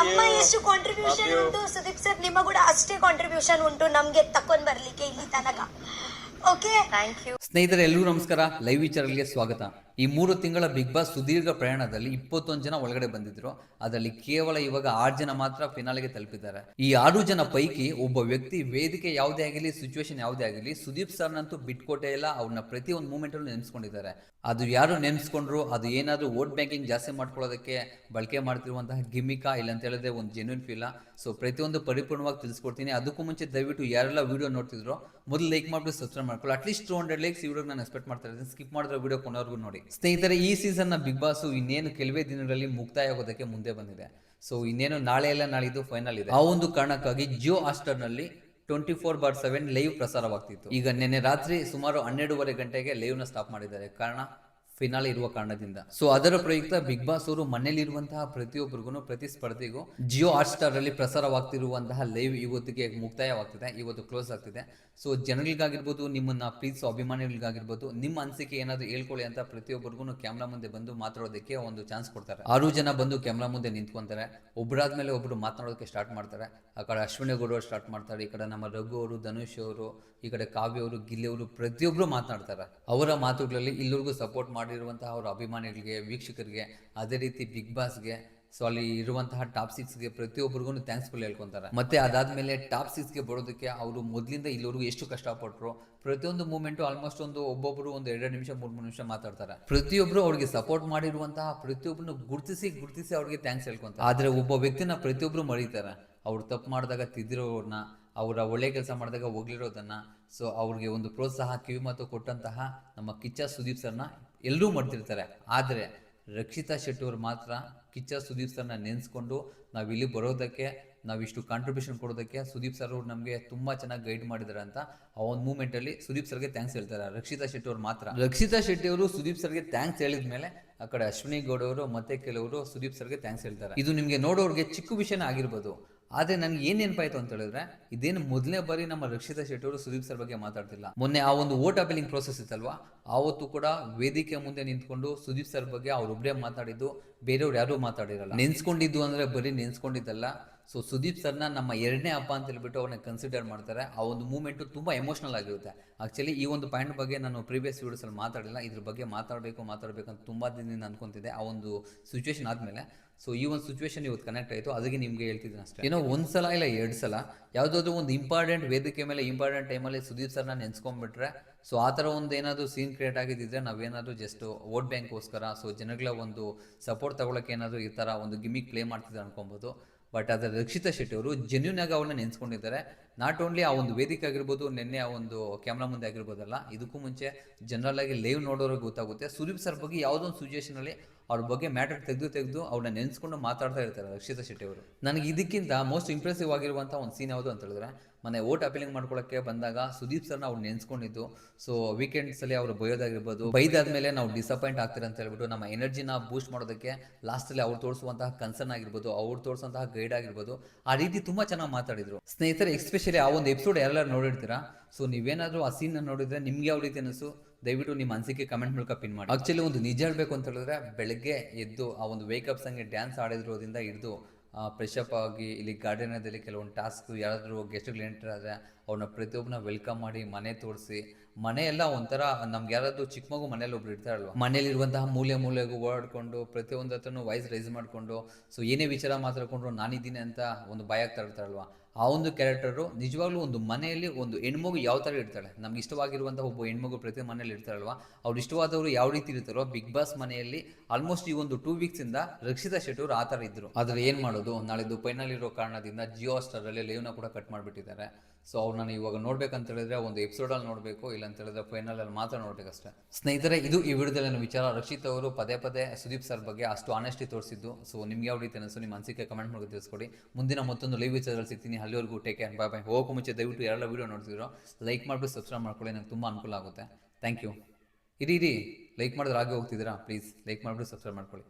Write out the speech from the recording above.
ನಮ್ಮ ಎಷ್ಟು ಕಾಂಟ್ರಿಬ್ಯೂಷನ್ ಉಂಟು ಸುದೀಪ್ ಸರ್ ನಿಮ್ಮ ಕೂಡ ಅಷ್ಟೇ ಕಾಂಟ್ರಿಬ್ಯೂಷನ್ ಉಂಟು ನಮ್ಗೆ ತಕೊಂಡ್ ಬರ್ಲಿಕ್ಕೆ ಇಲ್ಲಿ ತನಕ. ಓಕೆ ಥ್ಯಾಂಕ್ ಯು ಸ್ನೇಹಿತರೆ ಎಲ್ಲರೂ ನಮಸ್ಕಾರ. ಲೈವ್ ವಿಚಾರಗಳಿಗೆ ಸ್ವಾಗತ. ಈ ಮೂರು ತಿಂಗಳ ಬಿಗ್ ಬಾಸ್ ಸುದೀರ್ಘ ಪ್ರಯಾಣದಲ್ಲಿ ಇಪ್ಪತ್ತೊಂದು ಜನ ಒಳಗಡೆ ಬಂದಿದ್ರು. ಅದರಲ್ಲಿ ಕೇವಲ ಇವಾಗ ಆರು ಜನ ಮಾತ್ರ ಫಿನಾಲೆಗೆ ತಲುಪಿದ್ದಾರೆ. ಈ ಆರು ಜನ ಪೈಕಿ ಒಬ್ಬ ವ್ಯಕ್ತಿ ವೇದಿಕೆ ಯಾವುದೇ ಆಗಿರಲಿ ಸಿಚುವೇಶನ್ ಯಾವುದೇ ಆಗಿರಲಿ, ಸುದೀಪ್ ಸರ್ನಂತೂ ಬಿಟ್ಕೊಟ್ಟೇ ಇಲ್ಲ. ಅವ್ರನ್ನ ಪ್ರತಿ ಒಂದು ಮೂಮೆಂಟ್ ಮೂಮೆಂಟಲ್ಲೂ ನೆನೆಸ್ಕೊಂಡಿದ್ದಾರೆ. ಅದು ಯಾರು ನೆನೆಸ್ಕೊಂಡ್ರು, ಅದು ಏನಾದರೂ ವೋಟ್ ಬ್ಯಾಂಕಿಂಗ್ ಜಾಸ್ತಿ ಮಾಡ್ಕೊಳ್ಳೋದಕ್ಕೆ ಬಳಕೆ ಮಾಡ್ತಿರುವಂತಹ ಗಿಮಿಕಾ ಇಲ್ಲ ಅಂತ ಹೇಳಿದ್ರೆ ಒಂದು ಜೆನ್ಯೂನ್ ಫೀಲ ಸೊ ಪ್ರತಿಯೊಂದು ಪರಿಪೂರ್ಣವಾಗಿ ತಿಳಿಸ್ಕೊಡ್ತೀನಿ. ಅದಕ್ಕೂ ಮುಂಚೆ ದಯವಿಟ್ಟು ಯಾರೆಲ್ಲ ವಿಡಿಯೋ ನೋಡ್ತಿದ್ರು, ಮೊದಲು ಲೈಕ್ ಮಾಡ್ಬಿಟ್ಟು ಸಬ್ಸ್ಕ್ರೈಬ್ ಮಾಡ್ಕೊಳ್ಳಿ. At least two hundred likes video ನಾನು ಎಕ್ಸ್ಪೆಕ್ಟ್ ಮಾಡ್ತಾ ಇದ್ದೀನಿ. ಸ್ಕಿಪ್ ಮಾಡಿದ್ರೆ ವಿಡಿಯೋ ಕೊನೆವರೆಗೂ ನೋಡಿ. ಸ್ನೇಹಿತರೆ, ಈ ಸೀಸನ್ನ ಬಿಗ್ ಬಾಸು ಇನ್ನೇನು ಕೆಲವೇ ದಿನಗಳಲ್ಲಿ ಮುಕ್ತಾಯ ಆಗೋದಕ್ಕೆ ಮುಂದೆ ಬಂದಿದೆ. ಸೊ ಇನ್ನೇನು ನಾಳೆ ಎಲ್ಲ ನಾಳಿದ್ದು ಫೈನಲ್ ಇದೆ. ಆ ಒಂದು ಕಾರಣಕ್ಕಾಗಿ Jio ಆಸ್ಟರ್ನಲ್ಲಿ twenty four bar seven live ಪ್ರಸಾರವಾಗ್ತಿತ್ತು. ಈಗ ನಿನ್ನೆ ರಾತ್ರಿ ಸುಮಾರು ಹನ್ನೆರಡೂವರೆ ಗಂಟೆಗೆ ಲೈವ್ನ ಸ್ಟಾಪ್ ಮಾಡಿದ್ದಾರೆ. ಕಾರಣ? ಫಿನಾಲೆ ಇರುವ ಕಾರಣದಿಂದ. ಸೊ ಅದರ ಪ್ರಯುಕ್ತ ಬಿಗ್ ಬಾಸ್ ಅವರು ಮನೆಯಲ್ಲಿರುವಂತಹ ಪ್ರತಿಯೊಬ್ಬರಿಗೂ ಪ್ರತಿ ಸ್ಪರ್ಧಿಗೂ ಜಿಯೋ ಹಾಟ್ ಸ್ಟಾರ್ ಅಲ್ಲಿ ಪ್ರಸಾರವಾಗ್ತಿರುವಂತಹ ಲೈವ್ ಇವತ್ತಿಗೆ ಮುಕ್ತಾಯವಾಗ್ತಿದೆ, ಇವತ್ತು ಕ್ಲೋಸ್ ಆಗ್ತಿದೆ. ಸೊ ಜನರಿಗಾಗಿರ್ಬೋದು, ನಿಮ್ಮನ್ನ ಪ್ರೀತಿಸೋ ಅಭಿಮಾನಿಗಳಿಗಾಗಿರ್ಬೋದು, ನಿಮ್ಮ ಅನಿಸಿಕೆ ಏನಾದ್ರು ಹೇಳ್ಕೊಳ್ಳಿ ಅಂತ ಪ್ರತಿಯೊಬ್ಬರಿಗೂ ಕ್ಯಾಮ್ರಾ ಮುಂದೆ ಬಂದು ಮಾತಾಡೋದಕ್ಕೆ ಒಂದು ಚಾನ್ಸ್ ಕೊಡ್ತಾರೆ. ಆರು ಜನ ಬಂದು ಕ್ಯಾಮ್ರಾ ಮುಂದೆ ನಿಂತ್ಕೊಂತಾರೆ. ಒಬ್ಬರಾದ್ಮೇಲೆ ಒಬ್ರು ಮಾತನಾಡೋದಕ್ಕೆ ಸ್ಟಾರ್ಟ್ ಮಾಡ್ತಾರೆ. ಆ ಕಡೆ ಅಶ್ವಿನಿ ಗೌಡ ಅವರು ಸ್ಟಾರ್ಟ್ ಮಾಡ್ತಾರೆ, ಈ ಕಡೆ ನಮ್ಮ ರಘು ಅವರು, ಧನುಷ್ ಅವರು, ಈ ಕಡೆ ಕಾವ್ಯ ಅವರು, ಗಿಲ್ಲಿ ಅವರು ಪ್ರತಿಯೊಬ್ಬರು ಮಾತನಾಡ್ತಾರೆ. ಅವರ ಮಾತುಗಳಲ್ಲಿ ಇಲ್ಲರಿಗೂ ಸಪೋರ್ಟ್ ಮಾಡಿರುವಂತಹ ಅವರ ಅಭಿಮಾನಿಗಳಿಗೆ, ವೀಕ್ಷಕರಿಗೆ, ಅದೇ ರೀತಿ ಬಿಗ್ ಬಾಸ್ಗೆ ಸೊ ಅಲ್ಲಿ ಇರುವಂತಹ ಟಾಪ್ ಸಿಕ್ಸ್ಗೆ ಪ್ರತಿಯೊಬ್ಬರಿಗೂ ಥ್ಯಾಂಕ್ಸ್ಫುಲ್ ಹೇಳ್ಕೊತಾರೆ. ಮತ್ತೆ ಅದಾದ್ಮೇಲೆ ಟಾಪ್ ಸಿಕ್ಸ್ಗೆ ಬರೋದಕ್ಕೆ ಅವರು ಮೊದಲಿಂದ ಇಲ್ಲಿವರೆಗೂ ಎಷ್ಟು ಕಷ್ಟಪಟ್ಟರು ಪ್ರತಿಯೊಂದು ಮೂಮೆಂಟು ಆಲ್ಮೋಸ್ಟ್ ಒಂದು ಒಬ್ಬೊಬ್ಬರು ಒಂದು ಎರಡು ನಿಮಿಷ, ಮೂರು ಮೂರು ನಿಮಿಷ ಮಾತಾಡ್ತಾರೆ. ಪ್ರತಿಯೊಬ್ಬರು ಅವ್ರಿಗೆ ಸಪೋರ್ಟ್ ಮಾಡಿರುವಂತಹ ಪ್ರತಿಯೊಬ್ಬರನ್ನು ಗುರುತಿಸಿ ಗುರುತಿಸಿ ಅವ್ರಿಗೆ ಥ್ಯಾಂಕ್ಸ್ ಹೇಳ್ಕೊತಾರೆ. ಆದರೆ ಒಬ್ಬ ವ್ಯಕ್ತಿನ ಪ್ರತಿಯೊಬ್ಬರು ಮರೀತಾರೆ. ಅವ್ರು ತಪ್ಪು ಮಾಡಿದಾಗ ತಿದ್ದಿರೋರನ್ನ ಅವರ ಒಳ್ಳೆ ಕೆಲಸ ಮಾಡಿದಾಗ ಹೋಗ್ಲಿರೋದನ್ನ ಸೊ ಅವ್ರಿಗೆ ಒಂದು ಪ್ರೋತ್ಸಾಹ, ಕಿವಿಮಾತು ಕೊಟ್ಟಂತಹ ನಮ್ಮ ಕಿಚ್ಚ ಸುದೀಪ್ ಸರ್ನ ಎಲ್ಲರೂ ಮಾಡ್ತಿರ್ತಾರೆ. ಆದರೆ ರಕ್ಷಿತಾ ಶೆಟ್ಟಿ ಅವರು ಮಾತ್ರ ಕಿಚ್ಚ ಸುದೀಪ್ ಸರ್ನ ನೆನೆಸ್ಕೊಂಡು ನಾವು ಇಲ್ಲಿ ಬರೋದಕ್ಕೆ ನಾವಿಷ್ಟು ಕಾಂಟ್ರಿಬ್ಯೂಷನ್ ಕೊಡೋದಕ್ಕೆ ಸುದೀಪ್ ಸರ್ ಅವ್ರು ನಮಗೆ ತುಂಬ ಚೆನ್ನಾಗಿ ಗೈಡ್ ಮಾಡಿದ್ದಾರೆ ಅಂತ ಆ ಒಂದು ಮೂಮೆಂಟಲ್ಲಿ ಸುದೀಪ್ ಸರ್ಗೆ ಥ್ಯಾಂಕ್ಸ್ ಹೇಳ್ತಾರೆ. ರಕ್ಷಿತಾ ಶೆಟ್ಟಿ ಅವರು ಮಾತ್ರ. ರಕ್ಷಿತಾ ಶೆಟ್ಟಿ ಅವರು ಸುದೀಪ್ ಸರ್ಗೆ ಥ್ಯಾಂಕ್ಸ್ ಹೇಳಿದ ಮೇಲೆ ಆ ಕಡೆ ಅಶ್ವಿನಿ ಗೌಡ ಅವರು ಮತ್ತೆ ಕೆಲವರು ಸುದೀಪ್ ಸರ್ಗೆ ಥ್ಯಾಂಕ್ಸ್ ಹೇಳ್ತಾರೆ. ಇದು ನಿಮಗೆ ನೋಡೋರಿಗೆ ಚಿಕ್ಕ ವಿಷಯನೇ ಆಗಿರ್ಬೋದು. ಆದ್ರೆ ನನ್ಗೆ ಏನ್ ನೆನಪಾಯ್ತು ಅಂತ ಹೇಳಿದ್ರೆ, ಇದೇನು ಮೊದಲನೇ ಬಾರಿ ನಮ್ಮ ರಕ್ಷಿತಾ ಶೆಟ್ಟಿ ಅವರು ಸುದೀಪ್ ಸರ್ ಬಗ್ಗೆ ಮಾತಾಡ್ತಿಲ್ಲ. ಮೊನ್ನೆ ಆ ಒಂದು ವೋಟ್ ಅಪೀಲಿಂಗ್ ಪ್ರೋಸೆಸ್ ಇತ್ತಲ್ವಾ? ಆವತ್ತು ಕೂಡ ವೇದಿಕೆ ಮುಂದೆ ನಿಂತ್ಕೊಂಡು ಸುದೀಪ್ ಸರ್ ಬಗ್ಗೆ ಅವ್ರೊಬ್ಬರೇ ಮಾತಾಡಿದ್ದು, ಬೇರೆಯವ್ರು ಯಾರೂ ಮಾತಾಡಿರಲ್ಲ. ನೆನ್ಸ್ಕೊಂಡಿದ್ದು ಅಂದ್ರೆ ಬರೀ ನೆನ್ಸ್ಕೊಂಡಿದ್ದಲ್ಲ. ಸೊ ಸುದೀಪ್ ಸರ್ನ ನಮ್ಮ ಎರಡನೇ ಹಬ್ಬ ಅಂತ ಹೇಳ್ಬಿಟ್ಟು ಅವ್ರನ್ನ ಕನ್ಸಿಡರ್ ಮಾಡ್ತಾರೆ. ಆ ಒಂದು ಮೂಮೆಂಟು ತುಂಬ ಎಮೋಷನಲ್ ಆಗಿರುತ್ತೆ. ಆಕ್ಚುಲಿ ಈ ಒಂದು ಪಾಯಿಂಟ್ ಬಗ್ಗೆ ನಾನು ಪ್ರೀವಿಯಸ್ ವೀಡಿಯೋಸಲ್ಲಿ ಮಾತಾಡಿಲ್ಲ ಇದ್ರ ಬಗ್ಗೆ ಮಾತಾಡಬೇಕು ಮಾತಾಡಬೇಕು ಅಂತ ತುಂಬ ದಿನದಿಂದ ಅನ್ಕೊಂತಿದ್ದೆ. ಆ ಒಂದು ಸಿಚುವೇಶನ್ ಆದಮೇಲೆ. ಸೊ ಈ ಒಂದು ಸಿಚುವೇಶನ್ ಇವತ್ತು ಕನೆಕ್ಟ್ ಆಯಿತು. ಅದಕ್ಕೆ ನಿಮಗೆ ಹೇಳ್ತಿದ್ದೀನಿ ಅಷ್ಟೇ. ಏನೋ ಒಂದು ಸಲ ಇಲ್ಲ, ಎರಡು ಸಲ ಯಾವುದಾದ್ರೂ ಒಂದು ಇಂಪಾರ್ಟೆಂಟ್ ವೇದಿಕೆ ಮೇಲೆ ಇಂಪಾರ್ಟೆಂಟ್ ಟೈಮಲ್ಲಿ ಸುದೀಪ್ ಸರ್ನ ನೆನ್ಸ್ಕೊಂಡ್ಬಿಟ್ರೆ ಸೊ ಆ ಥರ ಒಂದು ಏನಾದರೂ ಸೀನ್ ಕ್ರಿಯೇಟ್ ಆಗಿದ್ದಿದ್ರೆ ನಾವೇನಾದರೂ ಜಸ್ಟ್ ವೋಟ್ ಬ್ಯಾಂಕ್ಗೋಸ್ಕರ ಸೊ ಜನಗಳ ಒಂದು ಸಪೋರ್ಟ್ ತಗೊಳಕ್ಕೆ ಏನಾದರೂ ಈ ಥರ ಒಂದು ಗಿಮಿಕ್ ಪ್ಲೇ ಮಾಡ್ತಿದ್ರೆ ಅನ್ಕೊಬೋದು. ಬಟ್ ಅದರ ರಕ್ಷಿತಾ ಶೆಟ್ಟಿ ಅವರು ಜೆನ್ಯೂನ್ ಆಗಿ ಅವ್ರನ್ನ ನೆನೆಸ್ಕೊಂಡಿದ್ದಾರೆ. ನಾಟ್ ಓನ್ಲಿ ಆ ಒಂದು ವೇದಿಕೆ ಆಗಿರ್ಬೋದು, ನಿನ್ನೆ ಆ ಒಂದು ಕ್ಯಾಮ್ರಾ ಮುಂದೆ ಆಗಿರ್ಬೋದಲ್ಲ, ಇದಕ್ಕೂ ಮುಂಚೆ ಜನರಲ್ ಆಗಿ ಲೈವ್ ನೋಡೋರಿಗೆ ಗೊತ್ತಾಗುತ್ತೆ. ಸುದೀಪ್ ಸರ್ ಬಗ್ಗೆ ಯಾವುದೋ ಒಂದು ಸಿಚುವೇಶನಲ್ಲಿ ಅವ್ರ ಬಗ್ಗೆ ಮ್ಯಾಟರ್ ತೆಗೆದು ತೆಗೆದು ಅವ್ರನ್ನ ನೆನೆಸ್ಕೊಂಡು ಮಾತಾಡ್ತಾ ಇರ್ತಾರೆ ರಕ್ಷಿತಾ ಶೆಟ್ಟಿ ಅವರು. ನನಗೆ ಇದಕ್ಕಿಂತ ಮೋಸ್ಟ್ ಇಂಪ್ರೆಸಿವ್ ಆಗಿರುವಂಥ ಒಂದು ಸೀನ್ ಯಾವುದು ಅಂತ ಹೇಳಿದ್ರೆ ಮನೆ ಓಟ್ ಅಪೀಲಿಂಗ್ ಮಾಡ್ಕೊಳ್ಳೋಕ್ಕೆ ಬಂದಾಗ ಸುದೀಪ್ ಸರ್ನ ಅವ್ರು ನೆನೆಸ್ಕೊಂಡಿದ್ದು. ಸೊ ವೀಕೆಂಡ್ಸಲ್ಲಿ ಅವರು ಬೈಯೋದಾಗಿರ್ಬೋದು, ಬೈದಾದ್ಮೇಲೆ ನಾವು ಡಿಸಪಾಯಿಂಟ್ ಆಗ್ತಾರೆ ಅಂತ ಹೇಳ್ಬಿಟ್ಟು ನಮ್ಮ ಎನರ್ಜಿನ ಬೂಸ್ಟ್ ಮಾಡೋದಕ್ಕೆ ಲಾಸ್ಟಲ್ಲಿ ಅವ್ರು ತೋರಿಸುವಂತಹ ಕನ್ಸರ್ನ್ ಆಗಿರ್ಬೋದು, ಅವ್ರು ತೋರಿಸುವಂತಹ ಗೈಡ್ ಆಗಿರ್ಬೋದು, ಆ ರೀತಿ ತುಂಬ ಚೆನ್ನಾಗಿ ಮಾತಾಡಿದ್ರು. ಸ್ನೇಹಿತರೆ ಎಸ್ಪೆಷಲಿ ಆ ಒಂದು ಎಪಿಸೋಡ್ ಎಲ್ಲರೂ ನೋಡಿರ್ತೀರಾ? ಸೊ ನೀವೇನಾದರೂ ಆ ಸೀನ್ ನೋಡಿದ್ರೆ ನಿಮ್ಗೆ ಯಾವ ರೀತಿ ಅನಿಸು ದಯವಿಟ್ಟು ನಿಮ್ಮ ಅನಿಸಿಕೆ ಕಮೆಂಟ್ ಮೂಲಕ ಪಿನ್ ಮಾಡಿ. ಆಕ್ಚುಲಿ ಒಂದು ನಿಜ ಹೇಳಬೇಕು ಅಂತ ಹೇಳಿದ್ರೆ ಬೆಳಗ್ಗೆ ಎದ್ದು ಆ ಒಂದು ವೇಕಪ್ ಸಂಗೆ ಡ್ಯಾನ್ಸ್ ಆಡಿರೋದ್ರಿಂದ ಹಿಡಿದು ಫ್ರೆಶಪ್ ಆಗಿ ಇಲ್ಲಿ ಗಾರ್ಡನದಲ್ಲಿ ಕೆಲವೊಂದು ಟಾಸ್ಕ್ ಯಾರಾದರೂ ಗೆಸ್ಟ್ಗಳು ಎಂಟರ್ ಆದರೆ ಅವ್ರನ್ನ ಪ್ರತಿಯೊಬ್ಬನ ವೆಲ್ಕಮ್ ಮಾಡಿ ಮನೆ ತೋರಿಸಿ ಮನೆ ಎಲ್ಲ ಒಂಥರ ನಮ್ಗೆ ಯಾರಾದರೂ ಚಿಕ್ಕ ಮಗು ಮನೇಲಿ ಒಬ್ರು ಇರ್ತಾರಲ್ವ ಮನೇಲಿರುವಂತಹ ಮೂಲೆ ಮೂಲೆಗೂ ಓಡಾಡಿಕೊಂಡು ಪ್ರತಿಯೊಂದು ಹತ್ರನೂ ವಾಯ್ಸ್ ರೈಸ್ ಮಾಡಿಕೊಂಡು ಸೊ ಏನೇ ವಿಚಾರ ಮಾತಾಡ್ಕೊಂಡ್ರು ನಾನಿದ್ದೀನಿ ಅಂತ ಒಂದು ಭಯ ಆಗ್ತಾ ಆ ಒಂದು ಕ್ಯಾರೆಕ್ಟರು ನಿಜವಾಗ್ಲೂ ಒಂದು ಮನೆಯಲ್ಲಿ ಒಂದು ಹೆಣ್ಮಗು ಯಾವ ಥರ ಇರ್ತಾಳೆ? ನಮ್ಗೆ ಇಷ್ಟವಾಗಿರುವಂಥ ಒಬ್ಬ ಹೆಣ್ಮಗು ಪ್ರತಿ ಮನೇಲಿ ಇರ್ತಾರಲ್ವ ಅವ್ರು ಇಷ್ಟವಾದವರು ಯಾವ ರೀತಿ ಇರ್ತಾರೋ ಬಿಗ್ ಬಾಸ್ ಮನೆಯಲ್ಲಿ ಆಲ್ಮೋಸ್ಟ್ ಈ ಒಂದು ಟೂ ವೀಕ್ಸಿಂದ ರಕ್ಷಿತಾ ಶೆಟ್ಟೂರ್ ಆ ಥರ ಇದ್ದರು ಆದರೆ ಏನು ಮಾಡೋದು? ನಾಳೆದು ಫೈನಲ್ ಇರೋ ಕಾರಣದಿಂದ ಜಿಯೋ ಸ್ಟಾರಲ್ಲಿ ಲೈವ್ನ ಕೂಡ ಕಟ್ ಮಾಡಿಬಿಟ್ಟಿದ್ದಾರೆ. ಸೊ ಅವ್ರನ್ನ ಇವಾಗ ನೋಡ್ಬೇಕಂತ ಹೇಳಿದ್ರೆ ಒಂದು ಎಪಿಸೋಡಲ್ಲಿ ನೋಡಬೇಕು ಇಲ್ಲ ಅಂತ ಹೇಳಿದ್ರೆ ಫೈನಲಲ್ಲಿ ಮಾತ್ರ ನೋಡ್ಬೇಕಷ್ಟೇ. ಸ್ನೇಹಿತರೆ, ಇದು ಈ ವಿಡಿಯೋದಲ್ಲಿ ವಿಚಾರ. ರಕ್ಷಿತ್ ಅವರು ಪದೇ ಪದೇ ಸುದೀಪ್ ಸರ್ ಬಗ್ಗೆ ಅಷ್ಟು ಆನೆಸ್ಟಿ ತೋರಿಸಿದ್ದು. ಸೊ ನಿಮ್ಗೆ ಯಾವ ರೀತಿ ಅನಿಸು ನಿಮ್ಮ ಅನಿಸಿಕೆ ಕಮೆಂಟ್ ಮಾಡಿ ತಿಳಿಸ್ಕೊಡಿ. ಮುಂದಿನ ಮತ್ತೊಂದು ಲೈವ್ ವಿಚಾರದಲ್ಲಿ ಸಿಗ್ತೀನಿ. ಅಲ್ಲಿವರೆಗೂ ಟೇಕ್ ಕೇರ್ ಬಾಯ್ ಬೈ ಹೋಗೋಕ್ಕೂ ಮುಂಚೆ ದಯವಿಟ್ಟು ಯಾರೆಲ್ಲ ವೀಡಿಯೋ ನೋಡ್ತಿದ್ರು ಲೈಕ್ ಮಾಡಿಬಿಟ್ಟು ಸಬ್ಸ್ಕ್ರೈಬ್ ಮಾಡ್ಕೊಳ್ಳಿ. ನಂಗೆ ತುಂಬ ಅನುಕೂಲ ಆಗುತ್ತೆ. ಥ್ಯಾಂಕ್ ಯು ಇರಿ ಇರಿ. ಲೈಕ್ ಮಾಡಿದ್ರೆ ಆಗಿ ಹೋಗ್ತಿದ್ದೀರಾ? ಪ್ಲೀಸ್ ಲೈಕ್ ಮಾಡಿಬಿಟ್ಟು ಸಬ್ಸ್ಕ್ರೈಬ್ ಮಾಡ್ಕೊಳ್ಳಿ.